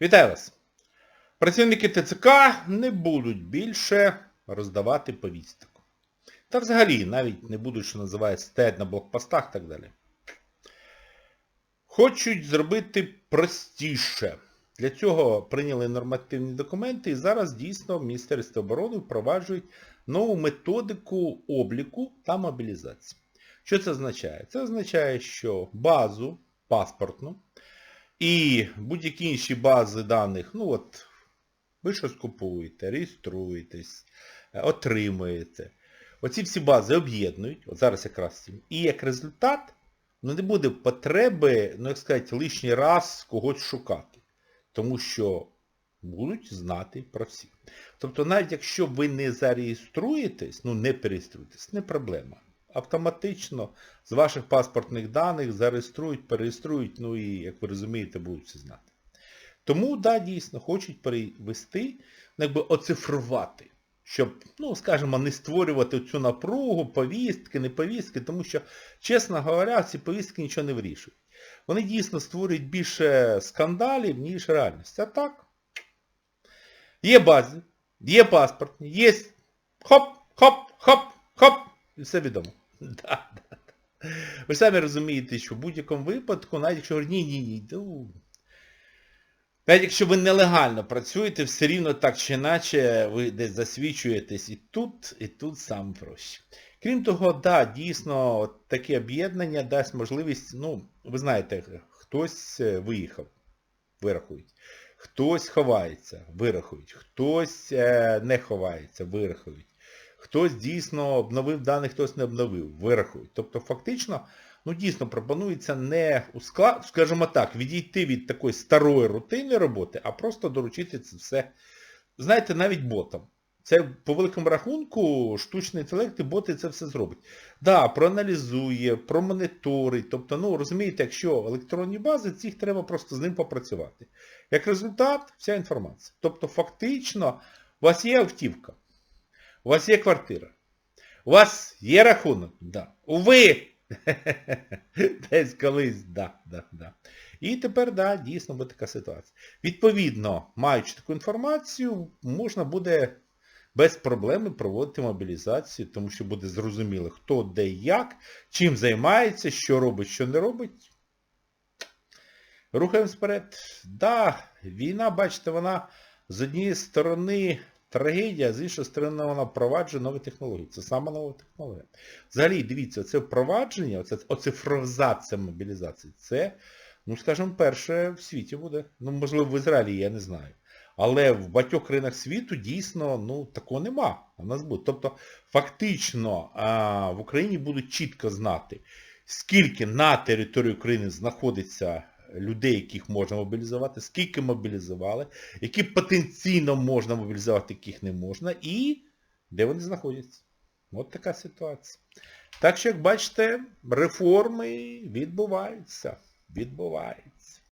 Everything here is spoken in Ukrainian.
Вітаю вас! Працівники ТЦК не будуть більше роздавати повісток. Та взагалі навіть не будуть, що називається, стоять на блокпостах і так далі. Хочуть зробити простіше. Для цього прийняли нормативні документи і зараз дійсно в Міністерстві оборони впроваджують нову методику обліку та мобілізації. Що це означає? Це означає, що базу паспортну і будь-які інші бази даних, ну от, ви щось купуєте, реєструєтесь, е, отримуєте. Оці всі бази об'єднують, от зараз якраз. І як результат, ну не буде потреби, ну як сказати, лишній раз когось шукати. Тому що будуть знати про всіх. Тобто навіть якщо ви не зареєструєтесь, ну не переєструєтесь, не проблема. Автоматично з ваших паспортних даних зареєструють, перереєструють, ну і, як ви розумієте, будуть всі знати. Тому, да, дійсно, хочуть перевести, ну, якби оцифрувати, щоб, ну, скажімо, не створювати цю напругу, повістки, не повістки, тому що, чесно говоря, ці повістки нічого не вирішують. Вони дійсно створюють більше скандалів, ніж реальність. А так, є бази, є паспортні, є хоп, хоп, хоп, хоп, все відомо. Да, да. Ви самі розумієте, що в будь-якому випадку, навіть якщо ні, ні, ні, ну, навіть якщо ви нелегально працюєте, все рівно так чи іначе ви десь засвідчуєтесь і тут, і тут саме проще. Крім того, да, дійсно, таке об'єднання дасть можливість, ну, ви знаєте, хтось е, виїхав, вирахують. Хтось ховається, вирахують. Хтось е, не ховається, вирахують. Хтось дійсно обновив дані, хтось не обновив, вирахують. Тобто фактично, ну дійсно пропонується не скажімо так, відійти від такої старої рутинної роботи, а просто доручити це все, знаєте, навіть ботам. Це по великому рахунку штучний інтелект і боти це все зробить. Да, проаналізує, промоніторить. Тобто, ну, розумієте, якщо електронні бази, цих треба просто з ним попрацювати. Як результат, вся інформація. Тобто, фактично, у вас є автівка, у вас є квартира, у вас є рахунок, да. Уви! Десь колись, да, да, да. І тепер, да, дійсно буде така ситуація. Відповідно, маючи таку інформацію, можна буде без проблеми проводити мобілізацію, тому що буде зрозуміло, хто де як, чим займається, що робить, що не робить. Рухаємось вперед. Да, війна, бачите, вона з однієї сторони трагедія, з іншої сторони вона впроваджує нові технології. Це саме нова технологія. Взагалі, дивіться, це впровадження, оце, оцифровізація мобілізації, це, ну скажімо, перше в світі буде. Ну, можливо, в Ізраїлі, я не знаю. Але в багатьох країнах світу дійсно ну, такого нема. У нас буде. Тобто фактично в Україні будуть чітко знати, скільки на території України знаходиться людей, яких можна мобілізувати, скільки мобілізували, які потенційно можна мобілізувати, яких не можна, і де вони знаходяться. От така ситуація. Так що, як бачите, реформи відбуваються. Відбуваються.